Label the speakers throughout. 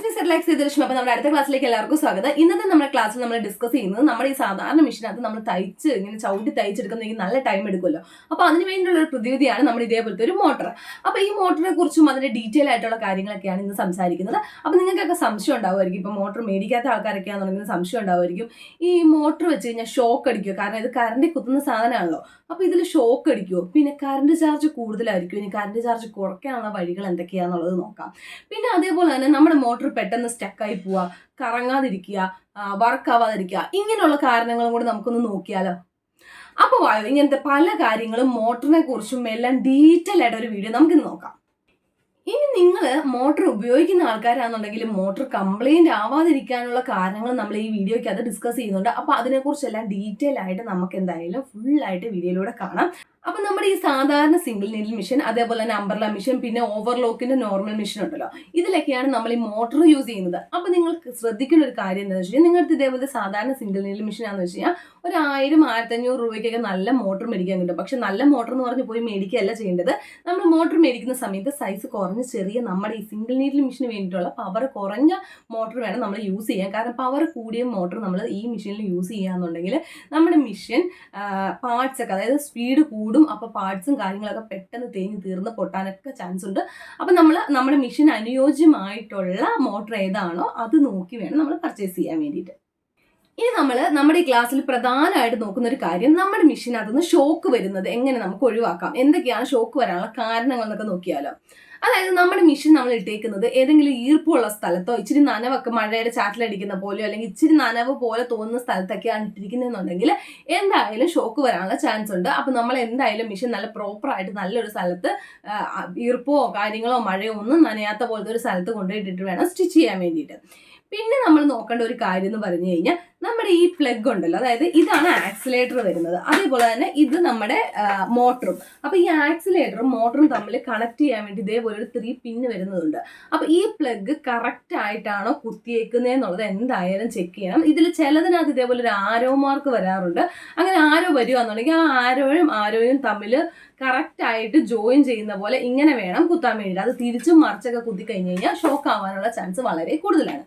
Speaker 1: it's me set ചെയ്ത സീതലക്ഷ്മി അപ്പോൾ നമ്മുടെ അടുത്ത ക്ലാസ്സിലേക്ക് എല്ലാവർക്കും സ്വാഗതം. ഇന്നത്തെ നമ്മുടെ ക്ലാസ്സിൽ നമ്മൾ ഡിസ്കസ് ചെയ്യുന്നത് നമ്മുടെ ഈ സാധാരണ മെഷീനകത്ത് നമ്മൾ തയ്ച്ച് ഇങ്ങനെ ചവിട്ടി തയ്ച്ചെടുക്കുന്നെങ്കിൽ നല്ല ടൈം എടുക്കുമല്ലോ. അപ്പോൾ അതിന് വേണ്ടിയുള്ള ഒരു പ്രതിവിധിയാണ് നമ്മൾ ഇതേപോലത്തെ ഒരു മോട്ടർ അപ്പോൾ ഈ മോട്ടറിനെ കുറിച്ചും അതിന്റെ ഡീറ്റെയിൽ ആയിട്ടുള്ള കാര്യങ്ങളൊക്കെയാണ് ഇന്ന് സംസാരിക്കുന്നത്. അപ്പോൾ നിങ്ങൾക്കൊക്കെ സംശയം ഉണ്ടാവുമായിരിക്കും. ഇപ്പോൾ മോട്ടർ മേടിക്കാത്ത ആൾക്കാരൊക്കെയാണെന്നുണ്ടെങ്കിൽ സംശയം ഉണ്ടാവുമായിരിക്കും. ഈ മോട്ടർ വെച്ച് കഴിഞ്ഞാൽ ഷോക്ക് അടിക്കുമോ കാരണം ഇത് കറണ്ടിൽ കുത്തുന്ന സാധനമാണല്ലോ. അപ്പോൾ ഇതിൽ ഷോക്ക് അടിക്കുമോ പിന്നെ കറണ്ട് ചാർജ് കൂടുതലായിരിക്കും. ഇനി കറണ്ട് ചാർജ് കുറയ്ക്കാനുള്ള വഴികൾ എന്തൊക്കെയാണെന്നുള്ളത് നോക്കാം. പിന്നെ അതേപോലെ തന്നെ നമ്മുടെ മോട്ടോർ പെട്ടെന്ന് സ്റ്റക്കായി പോവുക കറങ്ങാതിരിക്കുക വർക്ക് ആവാതിരിക്കുക ഇങ്ങനെയുള്ള കാരണങ്ങളും കൂടി നമുക്കൊന്ന് നോക്കിയാലോ? അപ്പോൾ ഇങ്ങനത്തെ പല കാര്യങ്ങളും മോട്ടറിനെ കുറിച്ചും എല്ലാം ഡീറ്റെയിൽ ആയിട്ട് ഒരു വീഡിയോ നമുക്കിന്ന് നോക്കാം. ഇനി നിങ്ങൾ മോട്ടർ ഉപയോഗിക്കുന്ന ആൾക്കാരാണെന്നുണ്ടെങ്കിൽ മോട്ടർ കംപ്ലൈന്റ് ആവാതിരിക്കാനുള്ള കാരണങ്ങൾ നമ്മൾ ഈ വീഡിയോയ്ക്ക് അത് ഡിസ്കസ് ചെയ്യുന്നുണ്ട്. അപ്പോൾ അതിനെക്കുറിച്ചെല്ലാം ഡീറ്റെയിൽ ആയിട്ട് നമുക്ക് എന്തായാലും ഫുൾ ആയിട്ട് വീഡിയോയിലൂടെ കാണാം. അപ്പൊ നമ്മുടെ ഈ സാധാരണ സിംഗിൾ നീഡിൽ മിഷൻ അതേപോലെ തന്നെ അംബർല മിഷൻ പിന്നെ ഓവർലോക്കിന്റെ നോർമൽ മിഷൻ ഉണ്ടല്ലോ. ഇതിലൊക്കെയാണ് നമ്മൾ ഈ മോട്ടോർ യൂസ് ചെയ്യുന്നത്. അപ്പൊ നിങ്ങൾ ശ്രദ്ധിക്കുന്ന ഒരു കാര്യം എന്താണെന്ന് വെച്ചാൽ നിങ്ങളുടെ ഇതേപോലെ സാധാരണ സിംഗിൾ നീഡിൽ മിഷൻ ആണെന്ന് വെച്ച് കഴിഞ്ഞാൽ ഒരു ആയിരം ആയിരത്തി അഞ്ഞൂറ് രൂപയ്ക്കൊക്കെ നല്ല മോട്ടോർ മേടിക്കാൻ കിട്ടും പക്ഷെ നല്ല മോട്ടോർ എന്ന് പറഞ്ഞ് പോയി മേടിക്കുകയല്ല ചെയ്യേണ്ടത്. നമ്മൾ മോട്ടോർ മേടിക്കുന്ന സമയത്ത് സൈസ് കുറഞ്ഞ് ചെറിയ നമ്മുടെ ഈ സിംഗിൾ നീഡിൽ മിഷന് വേണ്ടിയിട്ടുള്ള പവർ കുറഞ്ഞ മോട്ടോർ വേണം നമ്മൾ യൂസ് ചെയ്യാൻ. കാരണം പവർ കൂടിയ മോട്ടോർ നമ്മൾ ഈ മെഷീനിൽ യൂസ് ചെയ്യുകയാണെന്നുണ്ടെങ്കിൽ നമ്മുടെ മിഷൻ പാർട്സ് ഒക്കെ അതായത് സ്പീഡ് കൂടും അപ്പോൾ പാർട്സും കാര്യങ്ങളൊക്കെ പെട്ടെന്ന് തേഞ്ഞ് തീർന്ന് പൊട്ടാനൊക്കെ ചാൻസ് ഉണ്ട്. അപ്പം നമ്മൾ നമ്മുടെ മെഷീൻ അനുയോജ്യമായിട്ടുള്ള മോട്ടർ ഏതാണോ അത് നോക്കി വേണം നമ്മൾ പർച്ചേസ് ചെയ്യാൻ വേണ്ടിയിട്ട്. ഇനി നമ്മൾ നമ്മുടെ ഈ ക്ലാസ്സിൽ പ്രധാനമായിട്ട് നോക്കുന്ന ഒരു കാര്യം നമ്മുടെ മെഷീനകത്ത് നിന്ന് ഷോക്ക് വരുന്നത് എങ്ങനെ നമുക്ക് ഒഴിവാക്കാം? എന്തൊക്കെയാണ് ഷോക്ക് വരാനുള്ള കാരണങ്ങൾ എന്നൊക്കെ നോക്കിയാലോ. അതായത് നമ്മുടെ മെഷീൻ നമ്മൾ ഇട്ടേക്കുന്നത് ഏതെങ്കിലും ഈർപ്പുള്ള സ്ഥലത്തോ ഇച്ചിരി നനവൊക്കെ മഴയുടെ ചാറ്റിലടിക്കുന്ന പോലെയോ അല്ലെങ്കിൽ ഇച്ചിരി നനവ് പോലെ തോന്നുന്ന സ്ഥലത്തൊക്കെയാണ് ഇട്ടിരിക്കുന്നതെന്നുണ്ടെങ്കിൽ എന്തായാലും ഷോക്ക് വരാനുള്ള ചാൻസ് ഉണ്ട്. അപ്പം നമ്മൾ എന്തായാലും മെഷീൻ നല്ല പ്രോപ്പറായിട്ട് നല്ലൊരു സ്ഥലത്ത് ഈർപ്പോ കാര്യങ്ങളോ മഴയോ ഒന്നും നനയാത്ത പോലത്തെ ഒരു സ്ഥലത്ത് കൊണ്ടുപോയിട്ടിട്ട് വേണം സ്റ്റിച്ച് ചെയ്യാൻ വേണ്ടിയിട്ട്. പിന്നെ നമ്മൾ നോക്കേണ്ട ഒരു കാര്യം എന്ന് പറഞ്ഞു കഴിഞ്ഞാൽ നമ്മുടെ ഈ പ്ലഗ് ഉണ്ടല്ലോ അതായത് ഇതാണ് ആക്സിലേറ്റർ വരുന്നത്. അതേപോലെ തന്നെ ഇത് നമ്മുടെ മോട്ടറും അപ്പൊ ഈ ആക്സിലേറ്ററും മോട്ടറും തമ്മിൽ കണക്ട് ചെയ്യാൻ വേണ്ടി ഇതേപോലെ ഒരു ത്രീ പിന്ന് വരുന്നതുണ്ട്. അപ്പൊ ഈ പ്ലഗ് കറക്റ്റ് ആയിട്ടാണോ കുത്തിയേക്കുന്നത് എന്നുള്ളത് എന്തായാലും ചെക്ക് ചെയ്യണം. ഇതിൽ ചിലതിനകത്ത് ഇതേപോലെ ഒരു ആരോ മാർക്ക് വരാറുണ്ട്. അങ്ങനെ ആരോ വരികയാണെന്നുണ്ടെങ്കിൽ ആ ആരോയും ആരോയും തമ്മിൽ കറക്റ്റ് ആയിട്ട് ജോയിൻ ചെയ്യുന്ന പോലെ ഇങ്ങനെ വേണം കുത്താൻ വേണ്ടിയിട്ട്. അത് തിരിച്ചും മറിച്ചൊക്കെ കുത്തി കഴിഞ്ഞു കഴിഞ്ഞാൽ ഷോക്ക് ആവാനുള്ള ചാൻസ് വളരെ കൂടുതലാണ്.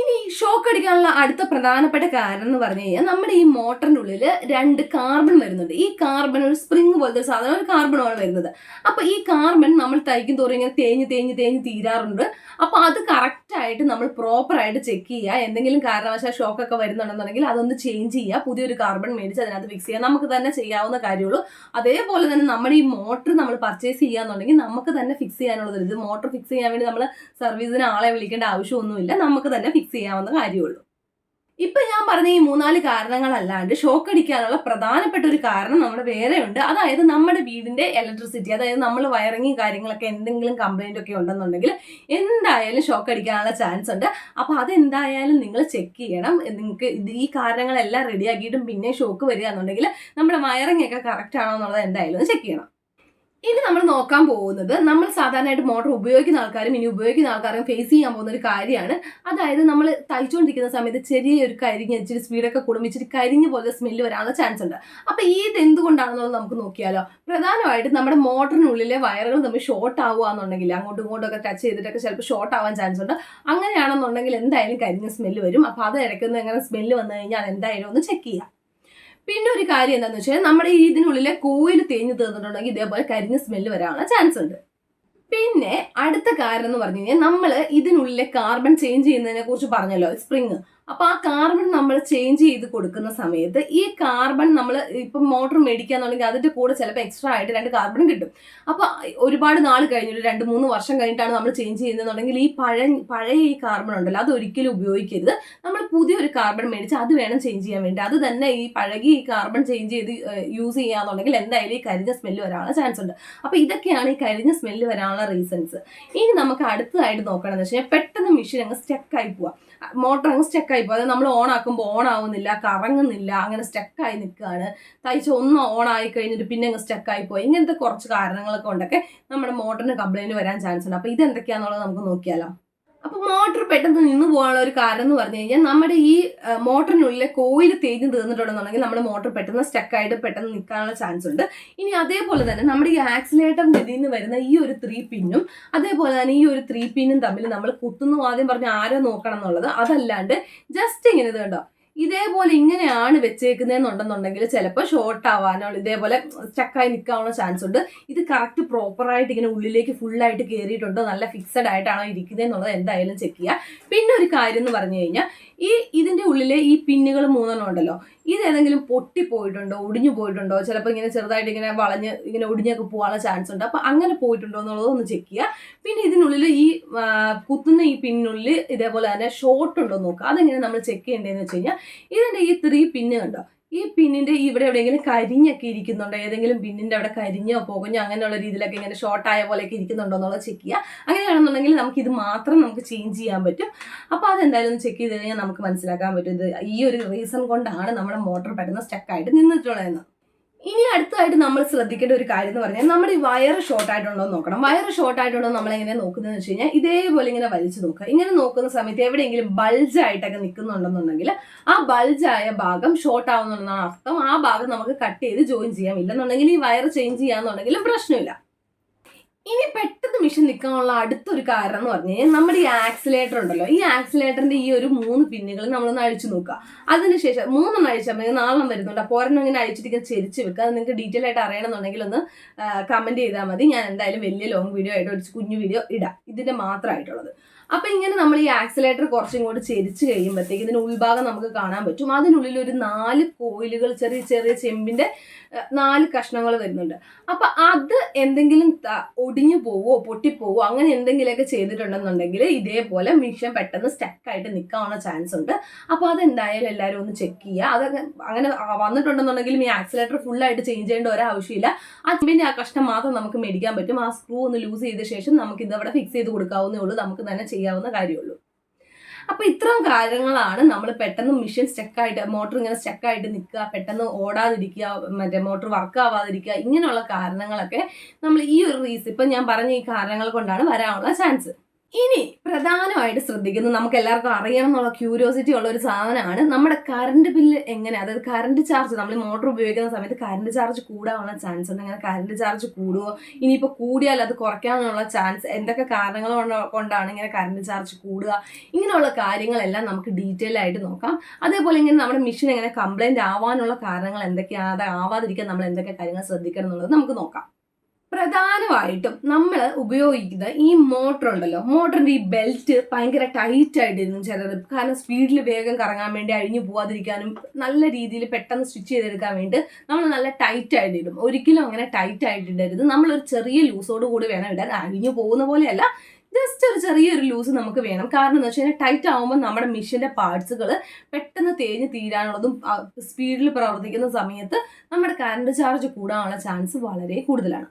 Speaker 1: ഇനി ഷോക്ക് അടിക്കാനുള്ള അടുത്ത പ്രധാനപ്പെട്ട കാരണം എന്ന് പറഞ്ഞു കഴിഞ്ഞാൽ നമ്മുടെ ഈ മോട്ടറിന്റെ ഉള്ളിൽ രണ്ട് കാർബൺ വരുന്നുണ്ട്. ഈ കാർബൺ ഒരു സ്പ്രിങ് പോലത്തെ ഒരു സാധനം ഒരു കാർബണാണ് വരുന്നത്. അപ്പോൾ ഈ കാർബൺ നമ്മൾ തയ്ക്കും തോറും ഇങ്ങനെ തേഞ്ഞ് തേഞ്ഞ് തേഞ്ഞ് തീരാറുണ്ട്. അപ്പോൾ അത് കറക്റ്റായിട്ട് നമ്മൾ പ്രോപ്പറായിട്ട് ചെക്ക് ചെയ്യുക. എന്തെങ്കിലും കാരണവശാൽ ഷോക്ക് ഒക്കെ വരുന്നുണ്ടെന്നുണ്ടെങ്കിൽ അതൊന്ന് ചേഞ്ച് ചെയ്യുക. പുതിയൊരു കാർബൺ മേടിച്ച് അതിനകത്ത് ഫിക്സ് ചെയ്യുക. നമുക്ക് തന്നെ ചെയ്യാവുന്ന കാര്യമുള്ളൂ. അതേപോലെ തന്നെ നമ്മുടെ ഈ മോട്ടർ നമ്മൾ പർച്ചേസ് ചെയ്യാന്നുണ്ടെങ്കിൽ നമുക്ക് തന്നെ ഫിക്സ് ചെയ്യാനുള്ളത് ഇത്. മോട്ടർ ഫിക്സ് ചെയ്യാൻ വേണ്ടി നമ്മൾ സർവീസിന് ആളെ വിളിക്കേണ്ട ആവശ്യമൊന്നുമില്ല. നമുക്ക് തന്നെ ഫിക്സ് ചെയ്യാവുന്ന കാര്യമുള്ളൂ. ഇപ്പൊ ഞാൻ പറഞ്ഞ ഈ മൂന്നാൽ കാരണങ്ങളല്ലാണ്ട് ഷോക്ക് അടിക്കാനുള്ള പ്രധാനപ്പെട്ട ഒരു കാരണം നമ്മുടെ വേറെ ഉണ്ട്. അതായത് നമ്മുടെ വീടിന്റെ ഇലക്ട്രിസിറ്റി അതായത് നമ്മൾ വയറിങ്ങും കാര്യങ്ങളൊക്കെ എന്തെങ്കിലും കംപ്ലൈന്റ് ഒക്കെ ഉണ്ടെന്നുണ്ടെങ്കിൽ എന്തായാലും ഷോക്ക് അടിക്കാനുള്ള ചാൻസ് ഉണ്ട്. അപ്പൊ അതെന്തായാലും നിങ്ങൾ ചെക്ക് ചെയ്യണം. നിങ്ങൾക്ക് ഇത് ഈ കാരണങ്ങളെല്ലാം റെഡിയാക്കിയിട്ടും പിന്നെ ഷോക്ക് വരിക എന്നുണ്ടെങ്കിൽ നമ്മുടെ വയറിംഗ് ഒക്കെ കറക്റ്റ് ആണോ എന്നുള്ളത് എന്തായാലും ചെക്ക് ചെയ്യണം. ഇനി നമ്മൾ നോക്കാൻ പോകുന്നത് നമ്മൾ സാധാരണയായിട്ട് മോട്ടർ ഉപയോഗിക്കുന്ന ആൾക്കാരും ഇനി ഉപയോഗിക്കുന്ന ആൾക്കാരും ഫേസ് ചെയ്യാൻ പോകുന്ന ഒരു കാര്യമാണ്. അതായത് നമ്മൾ തയ്ച്ചുകൊണ്ടിരിക്കുന്ന സമയത്ത് ചെറിയൊരു കരിഞ്ഞ് ഇച്ചിരി സ്പീഡൊക്കെ കൂടുമ്പോൾ ഇച്ചിരി കരിഞ്ഞ് പോലെ സ്മെല്ല് വരാനുള്ള ചാൻസ് ഉണ്ട്. അപ്പൊ ഇത് എന്തുകൊണ്ടാണെന്നുള്ളത് നമുക്ക് നോക്കിയാലോ. പ്രധാനമായിട്ട് നമ്മുടെ മോട്ടറിനുള്ളിലെ വയറുകൾ നമ്മൾ ഷോർട്ട് ആവുകയാണെന്നുണ്ടെങ്കിൽ അങ്ങോട്ടും ഇങ്ങോട്ടും ഒക്കെ ടച്ച് ചെയ്തിട്ടൊക്കെ ചിലപ്പോൾ ഷോർട്ട് ആവാൻ ചാൻസ് ഉണ്ട്. അങ്ങനെയാണെന്നുണ്ടെങ്കിൽ എന്തായാലും കരിഞ്ഞ സ്മെല്ല് വരും. അപ്പോൾ അത് ഇടയ്ക്കുന്ന എങ്ങനെ സ്മെല്ല് വന്നു കഴിഞ്ഞാൽ എന്തായാലും ഒന്ന് ചെക്ക് ചെയ്യാം. പിന്നെ ഒരു കാര്യം എന്താണെന്ന് വെച്ചാൽ നമ്മുടെ ഈ ഇതിനുള്ളിലെ കോയിൽ തേഞ്ഞു തീർന്നിട്ടുണ്ടെങ്കിൽ ഇതേപോലെ കരിഞ്ഞ സ്മെല്ല് വരാനുള്ള ചാൻസ് ഉണ്ട്. പിന്നെ അടുത്ത കാരണം എന്ന് പറഞ്ഞു കഴിഞ്ഞാൽ നമ്മൾ ഇതിനുള്ളിലെ കാർബൺ ചേഞ്ച് ചെയ്യുന്നതിനെ കുറിച്ച് പറഞ്ഞല്ലോ സ്പ്രിങ് അപ്പൊ ആ കാർബൺ നമ്മൾ ചേഞ്ച് ചെയ്ത് കൊടുക്കുന്ന സമയത്ത് ഈ കാർബൺ നമ്മൾ ഇപ്പം മോട്ടോർ മേടിക്കാന്നുണ്ടെങ്കിൽ അതിന്റെ കൂടെ ചിലപ്പോൾ എക്സ്ട്രാ ആയിട്ട് രണ്ട് കാർബൺ കിട്ടും. അപ്പോൾ ഒരുപാട് നാൾ കഴിഞ്ഞിട്ട് രണ്ട് മൂന്ന് വർഷം കഴിഞ്ഞിട്ടാണ് നമ്മൾ ചേഞ്ച് ചെയ്യുന്നതെന്നുണ്ടെങ്കിൽ ഈ പഴയ പഴയ ഈ കാർബൺ ഉണ്ടല്ലോ അത് ഒരിക്കലും ഉപയോഗിക്കരുത്. നമ്മൾ പുതിയൊരു കാർബൺ മേടിച്ച് അത് വേണം ചേഞ്ച് ചെയ്യാൻ വേണ്ടി. അത് തന്നെ ഈ പഴകിയ ഈ കാർബൺ ചേഞ്ച് ചെയ്ത് യൂസ് ചെയ്യാന്നുണ്ടെങ്കിൽ എന്തായാലും ഈ കരിഞ്ഞ സ്മെല്ല് വരാനുള്ള ചാൻസ് ഉണ്ട്. അപ്പോൾ ഇതൊക്കെയാണ് ഈ കരിഞ്ഞ സ്മെല്ല് വരാനുള്ള റീസൺസ് ഇനി നമുക്ക് അടുത്തതായിട്ട് നോക്കണമെന്ന് വെച്ചാൽ പെട്ടെന്ന് മെഷീൻ അങ്ങ് സ്റ്റക്കായി പോവാം. മോട്ടർ അങ്ങ് സ്റ്റക്കായി പോകും അത് നമ്മൾ ഓൺ ആക്കുമ്പോൾ ഓൺ ആവുന്നില്ല കറങ്ങുന്നില്ല അങ്ങനെ സ്റ്റക്കായി നിൽക്കുകയാണ് തയ്ച്ച് ഒന്ന് ഓൺ ആയി കഴിഞ്ഞിട്ട് പിന്നെ അങ്ങ് സ്റ്റക്കായി പോയി. ഇങ്ങനത്തെ കുറച്ച് കാരണങ്ങളൊക്കെ ഉണ്ടൊക്കെ നമ്മുടെ മോട്ടറിന് കംപ്ലൈന്റ് വരാൻ ചാൻസ് ഉണ്ട്. അപ്പോൾ ഇതെന്തൊക്കെയാണെന്നുള്ളത് നമുക്ക് നോക്കിയാലോ. അപ്പോൾ മോട്ടർ പെട്ടെന്ന് നിന്ന് പോകാനുള്ള ഒരു കാരണം എന്ന് പറഞ്ഞു കഴിഞ്ഞാൽ നമ്മുടെ ഈ മോട്ടറിനുള്ളിലെ കോയിൽ തേഞ്ഞ് തീർന്നിട്ടുണ്ടെന്നുണ്ടെങ്കിൽ നമ്മുടെ മോട്ടർ പെട്ടെന്ന് സ്റ്റക്കായിട്ട് പെട്ടെന്ന് നിൽക്കാനുള്ള ചാൻസ് ഉണ്ട്. ഇനി അതേപോലെ തന്നെ നമ്മുടെ ഈ ആക്സിലേറ്ററിന്റെ ഇതിൽ നിന്ന് വരുന്ന ഈ ഒരു ത്രീ പിന്നും അതേപോലെ തന്നെ ഈ ഒരു ത്രീ പിന്നും തമ്മിൽ നമ്മൾ കുത്തുന്നു ആദ്യം പറഞ്ഞ ആരോ നോക്കണം എന്നുള്ളത് അതല്ലാണ്ട് ജസ്റ്റ് ഇങ്ങനെ ഇത് കണ്ടോ? ഇതേപോലെ ഇങ്ങനെയാണ് വെച്ചേക്കുന്നതെന്നുണ്ടെന്നുണ്ടെങ്കിൽ ചിലപ്പോൾ ഷോർട്ട് ആവാനോ ഇതേപോലെ സ്റ്റക്കായി നിൽക്കാനുള്ള ചാൻസ് ഉണ്ട്. ഇത് കറക്റ്റ് പ്രോപ്പറായിട്ട് ഇങ്ങനെ ഉള്ളിലേക്ക് ഫുള്ളായിട്ട് കയറിയിട്ടുണ്ടോ നല്ല ഫിക്സഡ് ആയിട്ടാണോ ഇരിക്കുന്നത് എന്നുള്ളത് എന്തായാലും ചെക്ക് ചെയ്യുക പിന്നെ ഒരു കാര്യം എന്ന് പറഞ്ഞു കഴിഞ്ഞാൽ ഈ ഇതിന്റെ ഉള്ളിലെ ഈ പിന്നുകൾ മൂന്നെണ്ണം ഉണ്ടല്ലോ ഇത് ഏതെങ്കിലും പൊട്ടിപ്പോയിട്ടുണ്ടോ ഒടിഞ്ഞു പോയിട്ടുണ്ടോ? ചിലപ്പോൾ ഇങ്ങനെ ചെറുതായിട്ട് ഇങ്ങനെ വളഞ്ഞ് ഇങ്ങനെ ഒടിഞ്ഞൊക്കെ പോകാനുള്ള ചാൻസ് ഉണ്ട്. അപ്പോൾ അങ്ങനെ പോയിട്ടുണ്ടോ എന്നുള്ളത് ഒന്ന് ചെക്ക് ചെയ്യുക. പിന്നെ ഇതിനുള്ളിൽ ഈ കുത്തുന്ന ഈ പിന്നുള്ളിൽ ഇതേപോലെ തന്നെ ഷോർട്ട് ഉണ്ടോ നോക്കുക. അതെങ്ങനെ നമ്മൾ ചെക്ക് ചെയ്യേണ്ടതെന്ന് വെച്ച് കഴിഞ്ഞാൽ ഇതിന്റെ ഈ ത്രീ പിന്ന് കണ്ടോ? ഈ പിന്നിന്റെ ഇവിടെ എവിടെയെങ്കിലും കരിഞ്ഞൊക്കെ ഇരിക്കുന്നുണ്ടോ? ഏതെങ്കിലും പിന്നിന്റെ അവിടെ കരിഞ്ഞോ പോകഞ്ഞോ അങ്ങനെയുള്ള രീതിയിലൊക്കെ ഇങ്ങനെ ഷോർട്ട് ആയ പോലെയൊക്കെ ഇരിക്കുന്നുണ്ടോ എന്നുള്ളത് ചെക്ക് ചെയ്യുക. അങ്ങനെയാണെന്നുണ്ടെങ്കിൽ നമുക്ക് ഇത് മാത്രം നമുക്ക് ചേഞ്ച് ചെയ്യാൻ പറ്റും. അപ്പോൾ അതെന്തായാലും ചെക്ക് ചെയ്ത് കഴിഞ്ഞാൽ നമുക്ക് മനസ്സിലാക്കാൻ പറ്റും ഇത് ഈ ഒരു റീസൺ കൊണ്ടാണ് നമ്മുടെ മോട്ടർ പെട്ടെന്ന് സ്റ്റക്കായിട്ട് നിന്നിട്ടുള്ളതെന്ന്. ഇനി അടുത്തതായിട്ട് നമ്മൾ ശ്രദ്ധിക്കേണ്ട ഒരു കാര്യം എന്ന് പറഞ്ഞാൽ നമ്മുടെ ഈ വയർ ഷോർട്ട് ആയിട്ടുണ്ടോ എന്ന് നോക്കണം. വയർ ഷോർട്ട് ആയിട്ടുണ്ടോ നമ്മൾ എങ്ങനെ നോക്കുന്നതെന്ന് വെച്ച് കഴിഞ്ഞാൽ ഇതേപോലെ ഇങ്ങനെ വലിച്ചു നോക്കുക. ഇങ്ങനെ നോക്കുന്ന സമയത്ത് എവിടെയെങ്കിലും ബൾജ് ആയിട്ടൊക്കെ നിൽക്കുന്നുണ്ടെന്നുണ്ടെങ്കിൽ ആ ബൾജായ ഭാഗം ഷോർട്ട് ആവുന്നുണ്ടെന്നാണ് അർത്ഥം. ആ ഭാഗം നമുക്ക് കട്ട് ചെയ്ത് ജോയിൻ ചെയ്യാം. ഇല്ലെന്നുണ്ടെങ്കിൽ ഈ വയർ ചേഞ്ച് ചെയ്യാന്നുണ്ടെങ്കിലും പ്രശ്നമില്ല. ഇനി പെട്ടെന്ന് മിഷൻ നിൽക്കാനുള്ള അടുത്തൊരു കാരണം എന്ന് പറഞ്ഞു കഴിഞ്ഞാൽ നമ്മുടെ ഈ ആക്സിലേറ്റർ ഉണ്ടല്ലോ. ഈ ആക്സിലേറ്ററിന്റെ ഈ ഒരു മൂന്ന് പിന്നുകൾ നമ്മളൊന്ന് അഴിച്ചു നോക്കുക. അതിനുശേഷം മൂന്നെണ്ണം അഴിച്ചാൽ മതി. നാലെണ്ണം വരുന്നുണ്ട്. അപ്പോൾ ഒരെണ്ണം ഇങ്ങനെ അഴിച്ചിട്ട് ചെരിച്ച് വെക്കുക അത് നിങ്ങൾക്ക് ഡീറ്റെയിൽ ആയിട്ട് അറിയണമെന്നുണ്ടെങ്കിൽ ഒന്ന് കമന്റ് ചെയ്താൽ മതി. ഞാൻ എന്തായാലും വലിയ ലോങ് വീഡിയോ ആയിട്ട് ഒരു കുഞ്ഞു വീഡിയോ ഇടാം. ഇതിന്റെ മാത്രമായിട്ടുള്ളത്. അപ്പൊ ഇങ്ങനെ നമ്മൾ ഈ ആക്സിലേറ്റർ കുറച്ചും കൂടി ചെരിച്ച് കഴിയുമ്പോഴത്തേക്ക് ഇതിന്റെ ഉൾഭാഗം നമുക്ക് കാണാൻ പറ്റും. അതിനുള്ളിൽ ഒരു നാല് കോയിലുകൾ ചെറിയ ചെറിയ ചെമ്പിന്റെ നാല് കഷ്ണങ്ങൾ വരുന്നുണ്ട്. അപ്പൊ അത് എന്തെങ്കിലും ഒടിഞ്ഞു പോവോ പൊട്ടിപ്പോവോ അങ്ങനെ എന്തെങ്കിലുമൊക്കെ ചെയ്തിട്ടുണ്ടെന്നുണ്ടെങ്കിൽ ഇതേപോലെ മിഷൻ പെട്ടെന്ന് സ്റ്റക്കായിട്ട് നിൽക്കാനുള്ള ചാൻസ് ഉണ്ട്. അപ്പോൾ അതെന്തായാലും എല്ലാവരും ഒന്ന് ചെക്ക് ചെയ്യുക. അത് അങ്ങനെ വന്നിട്ടുണ്ടെന്നുണ്ടെങ്കിലും ഈ ആക്സിലേറ്റർ ഫുൾ ആയിട്ട് ചേഞ്ച് ചെയ്യേണ്ട ഒരാവശ്യമില്ല. ആ ചെമ്പിന്റെ ആ കഷ്ണം മാത്രം നമുക്ക് മേടിക്കാൻ പറ്റും. ആ സ്ക്രൂ ഒന്ന് ലൂസ് ചെയ്ത ശേഷം നമുക്ക് ഇതവിടെ ഫിക്സ് ചെയ്ത് കൊടുക്കാവുന്നേ ഉള്ളൂ. നമുക്ക് തന്നെ ചെയ്യാവുന്ന കാര്യമുള്ളൂ. അപ്പൊ ഇത്രയും കാര്യങ്ങളാണ് നമ്മൾ പെട്ടെന്ന് മിഷൻ സ്റ്റക്കായിട്ട് മോട്ടർ ഇങ്ങനെ സ്റ്റക്കായിട്ട് നിൽക്കുക പെട്ടെന്ന് ഓടാതിരിക്കുക മറ്റേ മോട്ടർ വർക്ക് ആവാതിരിക്കുക ഇങ്ങനെയുള്ള കാരണങ്ങളൊക്കെ നമ്മൾ ഈ ഒരു റീസൺ ഇപ്പൊ ഞാൻ പറഞ്ഞ ഈ കാരണങ്ങൾ കൊണ്ടാണ് വരാനുള്ള ചാൻസ് ഇനി പ്രധാനമായിട്ട് ശ്രദ്ധിക്കുന്നത് നമുക്ക് എല്ലാവർക്കും അറിയണം എന്നുള്ള ക്യൂരിയോസിറ്റി ഉള്ള ഒരു സാധനമാണ് നമ്മുടെ കറണ്ട് ബില്ല് എങ്ങനെ? അതായത് കറണ്ട് ചാർജ് നമ്മൾ മോട്ടോർ ഉപയോഗിക്കുന്ന സമയത്ത് കറണ്ട് ചാർജ് കൂടാനുള്ള ചാൻസ് ഉണ്ട്? അങ്ങനെ കറണ്ട് ചാർജ് കൂടുമോ ഇനിയിപ്പോൾ കൂടിയാൽ അത് കുറയ്ക്കാനുള്ള ചാൻസ് എന്തൊക്കെ കാരണങ്ങൾ കൊണ്ടാണ് ഇങ്ങനെ കറണ്ട് ചാർജ് കൂടുക? ഇങ്ങനെയുള്ള കാര്യങ്ങളെല്ലാം നമുക്ക് ഡീറ്റെയിൽ ആയിട്ട് നോക്കാം. അതേപോലെ ഇങ്ങനെ നമ്മുടെ മെഷീൻ എങ്ങനെ കംപ്ലൈന്റ് ആവാനുള്ള കാരണങ്ങൾ എന്തൊക്കെയാണ്? അത് ആവാതിരിക്കാൻ നമ്മൾ എന്തൊക്കെ കാര്യങ്ങൾ ശ്രദ്ധിക്കണം എന്നുള്ളത് നമുക്ക് നോക്കാം. പ്രധാനമായിട്ടും നമ്മൾ ഉപയോഗിക്കുന്ന ഈ മോട്ടർ ഉണ്ടല്ലോ. മോട്ടറിന്റെ ഈ ബെൽറ്റ് ഭയങ്കര ടൈറ്റ് ആയിട്ടിരുന്നു ചിലത്. കാരണം സ്പീഡിൽ വേഗം കറങ്ങാൻ വേണ്ടി അഴിഞ്ഞു പോവാതിരിക്കാനും നല്ല രീതിയിൽ പെട്ടെന്ന് സ്റ്റിച്ച് ചെയ്തെടുക്കാൻ വേണ്ടി നമ്മൾ നല്ല ടൈറ്റ് ആയിട്ടിടും ഒരിക്കലും അങ്ങനെ ടൈറ്റ് ആയിട്ടിടരുത്. നമ്മളൊരു ചെറിയ ലൂസോട് കൂടി വേണം ഇടാൻ. അഴിഞ്ഞു പോകുന്ന പോലെയല്ല. ജസ്റ്റ് ഒരു ചെറിയൊരു ലൂസ് നമുക്ക് വേണം. കാരണം എന്ന് വെച്ച് കഴിഞ്ഞാൽ ടൈറ്റ് ആകുമ്പോൾ നമ്മുടെ മെഷീന്റെ പാർട്സുകൾ പെട്ടെന്ന് തേഞ്ഞ് തീരാനുള്ളതും സ്പീഡിൽ പ്രവർത്തിക്കുന്ന സമയത്ത് നമ്മുടെ കറണ്ട് ചാർജ് കൂടാനുള്ള ചാൻസ് വളരെ കൂടുതലാണ്.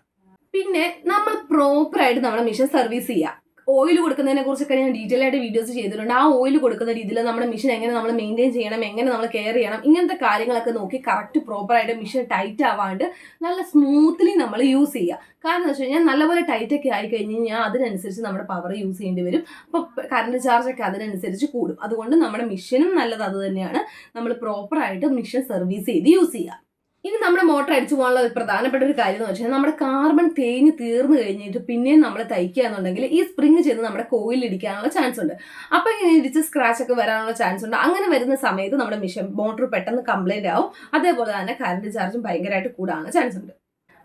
Speaker 1: പിന്നെ നമ്മൾ പ്രോപ്പറായിട്ട് നമ്മുടെ മിഷൻ സർവീസ് ചെയ്യുക ഓയിൽ കൊടുക്കുന്നതിനെ കുറിച്ചൊക്കെ ഞാൻ ഡീറ്റെയിൽ ആയിട്ട് വീഡിയോസ് ചെയ്തിട്ടുണ്ട്. ആ ഓയിൽ കൊടുക്കുന്ന രീതിയിൽ നമ്മുടെ മിഷൻ എങ്ങനെ നമ്മൾ മെയിന്റെയിൻ ചെയ്യണം എങ്ങനെ നമ്മൾ കെയർ ചെയ്യണം ഇങ്ങനത്തെ കാര്യങ്ങളൊക്കെ നോക്കി കറക്റ്റ് പ്രോപ്പറായിട്ട് മിഷൻ ടൈറ്റ് ആവാണ്ട് നല്ല സ്മൂത്ത്ലി നമ്മൾ യൂസ് ചെയ്യുക കാരണം എന്ന് വെച്ച് കഴിഞ്ഞാൽ നല്ലപോലെ ടൈറ്റ് ഒക്കെ ആയി കഴിഞ്ഞ് കഴിഞ്ഞാൽ അതിനനുസരിച്ച് നമ്മുടെ പവർ യൂസ് ചെയ്യേണ്ടി വരും. അപ്പോൾ കറണ്ട് ചാർജ് ഒക്കെ അതിനനുസരിച്ച് കൂടും. അതുകൊണ്ട് നമ്മുടെ മിഷനും നല്ലത് അത് തന്നെയാണ്. നമ്മൾ പ്രോപ്പറായിട്ട് മിഷൻ സർവീസ് ചെയ്ത് യൂസ് ചെയ്യുക ഇനി നമ്മുടെ മോട്ടർ അടിച്ചു പോകാനുള്ള പ്രധാനപ്പെട്ട ഒരു കാര്യം എന്ന് വെച്ചാൽ നമ്മുടെ കാർബൺ തേഞ്ഞ് തീർന്നു കഴിഞ്ഞിട്ട് പിന്നെയും നമ്മൾ തയ്ക്കുക എന്നുണ്ടെങ്കിൽ ഈ സ്പ്രിങ് ചെയ്ത് നമ്മുടെ കോയിൽ ഇടിക്കാനുള്ള ചാൻസ് ഉണ്ട്. അപ്പൊ ഇങ്ങനെ ഇടിച്ച് സ്ക്രാച്ച് ഒക്കെ വരാനുള്ള ചാൻസ് ഉണ്ട്. അങ്ങനെ വരുന്ന സമയത്ത് നമ്മുടെ മിഷൻ മോട്ടർ പെട്ടെന്ന് കംപ്ലൈന്റ് ആവും. അതേപോലെ തന്നെ കറണ്ട് ചാർജും ഭയങ്കരമായിട്ട് കൂടാനുള്ള ചാൻസ് ഉണ്ട്.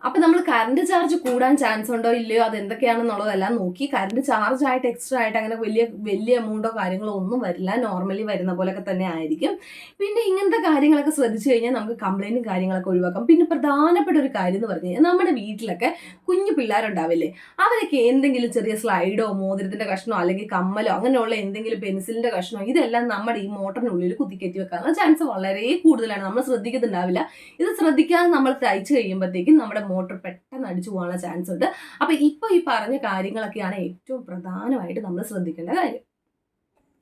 Speaker 1: അപ്പൊ നമ്മൾ കറണ്ട് ചാർജ് കൂടാൻ ചാൻസ് ഉണ്ടോ ഇല്ലയോ അത് എന്തൊക്കെയാണെന്നുള്ളതെല്ലാം നോക്കി കറണ്ട് ചാർജ് ആയിട്ട് എക്സ്ട്രാ ആയിട്ട് അങ്ങനെ വലിയ വലിയ എമൗണ്ടോ കാര്യങ്ങളോ ഒന്നും വരില്ല. നോർമലി വരുന്ന പോലൊക്കെ തന്നെ ആയിരിക്കും. പിന്നെ ഇങ്ങനത്തെ കാര്യങ്ങളൊക്കെ ശ്രദ്ധിച്ചു കഴിഞ്ഞാൽ നമുക്ക് കംപ്ലൈന്റും കാര്യങ്ങളൊക്കെ ഒഴിവാക്കാം. പിന്നെ പ്രധാനപ്പെട്ട ഒരു കാര്യം എന്ന് പറഞ്ഞു കഴിഞ്ഞാൽ നമ്മുടെ വീട്ടിലൊക്കെ കുഞ്ഞു പിള്ളേരുണ്ടാവില്ലേ? അവരൊക്കെ എന്തെങ്കിലും ചെറിയ സ്ലൈഡോ മോതിരത്തിന്റെ കഷ്ണോ അല്ലെങ്കിൽ കമ്മലോ അങ്ങനെയുള്ള എന്തെങ്കിലും പെൻസിലിന്റെ കഷ്ണോ ഇതെല്ലാം നമ്മുടെ ഈ മോട്ടറിനുള്ളിൽ കുത്തിക്കയറ്റി വെക്കാനുള്ള ചാൻസ് വളരെ കൂടുതലാണ്. നമ്മൾ ശ്രദ്ധിക്കുന്നുണ്ടാവില്ല ഇത് ശ്രദ്ധിക്കാതെ നമ്മൾ തയ്ച്ചു കഴിയുമ്പോഴത്തേക്കും നമ്മുടെ മോട്ടർ പെട്ടെന്ന് അടിച്ചു പോകാനുള്ള ചാൻസ് ഉണ്ട് അപ്പൊ ഇപ്പൊ ഈ പറഞ്ഞ കാര്യങ്ങളൊക്കെയാണ് ഏറ്റവും പ്രധാനമായിട്ട് നമ്മൾ ശ്രദ്ധിക്കേണ്ട കാര്യം.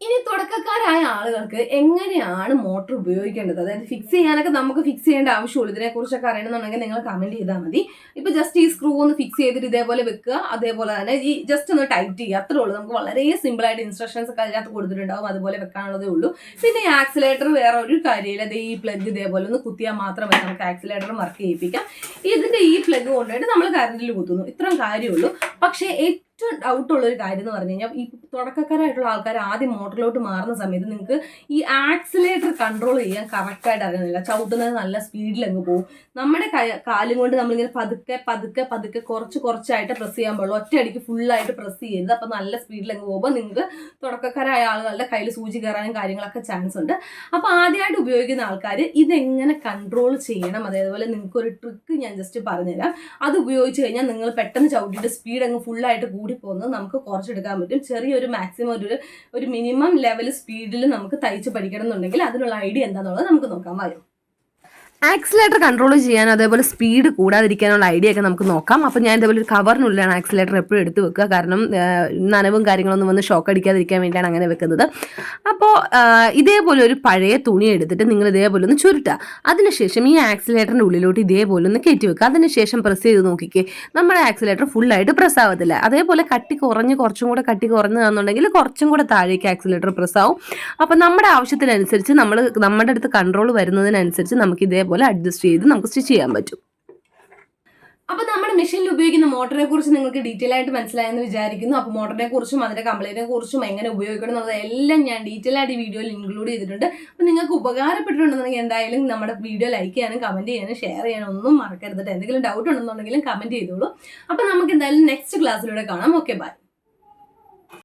Speaker 1: ഇനി തുടക്കക്കാരായ ആളുകൾക്ക് എങ്ങനെയാണ് മോട്ടോർ ഉപയോഗിക്കേണ്ടത്? അതായത് ഫിക്സ് ചെയ്യാനൊക്കെ നമുക്ക് ഫിക്സ് ചെയ്യേണ്ട ആവശ്യമുള്ളൂ. ഇതിനെക്കുറിച്ചൊക്കെ അറിയണമെന്നുണ്ടെങ്കിൽ നിങ്ങൾ കമന്റ് ചെയ്താൽ മതി. ഇപ്പൊ ജസ്റ്റ് ഈ സ്ക്രൂ ഒന്ന് ഫിക്സ് ചെയ്തിട്ട് ഇതേപോലെ വെക്കുക. അതേപോലെ തന്നെ ഈ ജസ്റ്റ് ഒന്ന് ടൈറ്റ് ചെയ്യുക. അത്രേ ഉള്ളൂ. നമുക്ക് വളരെ സിമ്പിൾ ആയിട്ട് ഇൻസ്ട്രക്ഷൻസ് ഒക്കെ അതിനകത്ത് കൊടുത്തിട്ടുണ്ടാവും. അതുപോലെ വെക്കാനുള്ളതേ ഉള്ളൂ. പിന്നെ ആക്സിലേറ്റർ വേറെ ഒരു കാര്യമില്ല. ഈ പ്ലഗ് ഇതേപോലെ ഒന്ന് കുത്തിയാൽ മാത്രം മതി. നമുക്ക് ആക്സിലേറ്റർ വർക്ക് ചെയ്യിപ്പിക്കാം. ഇതിന്റെ ഈ പ്ലഗ് കൊണ്ടുപോയിട്ട് നമ്മൾ കറണ്ടിൽ കുത്തുന്നു. ഇത്രയും കാര്യമുള്ളൂ. പക്ഷേ ഏറ്റവും ഡൗട്ടുള്ള ഒരു കാര്യം എന്ന് പറഞ്ഞു കഴിഞ്ഞാൽ ഈ തുടക്കക്കാരായിട്ടുള്ള ആൾക്കാർ ആദ്യം മോട്ടറിലോട്ട് മാറുന്ന സമയത്ത് നിങ്ങൾക്ക് ഈ ആക്സിലേറ്റർ കൺട്രോൾ ചെയ്യാൻ കറക്റ്റായിട്ട് അറിയുന്നില്ല ചവിട്ടുന്നത് നല്ല സ്പീഡിൽ അങ്ങ് പോകും നമ്മുടെ കാലും കൊണ്ട് നമ്മളിങ്ങനെ പതുക്കെ പതുക്കെ പതുക്കെ കുറച്ച് കുറച്ചായിട്ട് പ്രസ് ചെയ്യാൻ പാടുള്ളൂ. ഒറ്റയടിക്ക് ഫുള്ളായിട്ട് പ്രസ് ചെയ്യരുത്. അപ്പം നല്ല സ്പീഡിൽ അങ്ങ് പോകുമ്പോൾ നിങ്ങൾക്ക് തുടക്കക്കാരായ ആളുകളുടെ കയ്യിൽ സൂചി കയറാനും കാര്യങ്ങളൊക്കെ ചാൻസ് ഉണ്ട്. അപ്പോൾ ആദ്യമായിട്ട് ഉപയോഗിക്കുന്ന ആൾക്കാർ ഇതെങ്ങനെ കൺട്രോൾ ചെയ്യണം? അതേപോലെ നിങ്ങൾക്ക് ഒരു ട്രിക്ക് ഞാൻ ജസ്റ്റ് പറഞ്ഞുതരാം. അത് ഉപയോഗിച്ച് കഴിഞ്ഞാൽ നിങ്ങൾ പെട്ടെന്ന് ചവിട്ടിയിട്ട് സ്പീഡ് അങ്ങ് ഫുള്ളായിട്ട് കൂടി പോകുന്നത് നമുക്ക് കുറച്ചെടുക്കാൻ പറ്റും. ചെറിയൊരു മാക്സിമം ഒരു ഒരു മിനിമം ലെവൽ സ്പീഡിൽ നമുക്ക് തയ്ച്ച് പഠിക്കണം എന്നുണ്ടെങ്കിൽ അതിനുള്ള ഐഡിയ എന്താണെന്നുള്ളത് നമുക്ക് നോക്കാം. വരും.
Speaker 2: ആക്സിലേറ്റർ കൺട്രോൾ ചെയ്യാൻ അതേപോലെ സ്പീഡ് കൂടാതിരിക്കാനുള്ള ഐഡിയ ഒക്കെ നമുക്ക് നോക്കാം. അപ്പോൾ ഞാൻ ഇതേപോലെ ഒരു കവറിനുള്ളിലാണ് ആക്സിലേറ്റർ എപ്പോഴും എടുത്ത് വെക്കുക. കാരണം നനവും കാര്യങ്ങളൊന്നും വന്ന് ഷോക്ക് അടിക്കാതിരിക്കാൻ വേണ്ടിയാണ് അങ്ങനെ വെക്കുന്നത്. ഇതേപോലെ ഒരു പഴയ തുണി എടുത്തിട്ട് നിങ്ങൾ ഇതേപോലെ ഒന്ന് ചുരുട്ടുക. അതിനുശേഷം ഈ ആക്സിലേറ്ററിന്റെ ഉള്ളിലോട്ട് ഇതേപോലെ ഒന്ന് കയറ്റി വെക്കുക. അതിനുശേഷം പ്രസ് ചെയ്ത് നോക്കിക്കേ. നമ്മുടെ ആക്സിലേറ്റർ ഫുള്ളായിട്ട് പ്രസ് ആവത്തില്ല. അതേപോലെ കട്ടി കുറഞ്ഞ് കുറച്ചും കൂടെ കട്ടി കുറഞ്ഞതാണെന്നുണ്ടെങ്കിൽ കുറച്ചും കൂടെ താഴേക്ക് ആക്സിലേറ്റർ പ്രസ് ആവും. അപ്പോൾ നമ്മുടെ ആവശ്യത്തിനനുസരിച്ച് നമ്മൾ നമ്മുടെ അടുത്ത് കൺട്രോൾ വരുന്നതിനനുസരിച്ച് നമുക്ക് ഇതേപോലെ അഡ്ജസ്റ്റ് ചെയ്ത് നമുക്ക് സ്റ്റിച്ച് ചെയ്യാൻ പറ്റും.
Speaker 1: അപ്പൊ നമ്മുടെ മെഷീനിൽ ഉപയോഗിക്കുന്ന മോട്ടറിനെ കുറിച്ച് നിങ്ങൾക്ക് ഡീറ്റെയിൽ ആയിട്ട് മനസ്സിലായെന്ന് വിചാരിക്കുന്നു. അപ്പൊ മോട്ടറിനെ കുറിച്ചും അതിന്റെ കംപ്ലൈന്റിനെ കുറിച്ചും എങ്ങനെ ഉപയോഗിക്കണം എന്നുള്ളത് എല്ലാം ഞാൻ ഡീറ്റെയിൽ ആയിട്ട് ഈ വീഡിയോയിൽ ഇൻക്ലൂഡ് ചെയ്തിട്ടുണ്ട്. അപ്പൊ നിങ്ങൾക്ക് ഉപകാരപ്പെട്ടിട്ടുണ്ടെന്നുണ്ടെങ്കിൽ എന്തായാലും നമ്മുടെ വീഡിയോ ലൈക്ക് ചെയ്യാനും കമന്റ് ചെയ്യാനും ഷെയർ ചെയ്യാനും ഒന്നും മറക്കരുത് എന്തെങ്കിലും ഡൗട്ട് ഉണ്ടെന്നുണ്ടെങ്കിലും കമന്റ് ചെയ്തോളൂ. അപ്പൊ നമുക്ക് എന്തായാലും നെക്സ്റ്റ് ക്ലാസ്സിലൂടെ കാണാം. Okay bye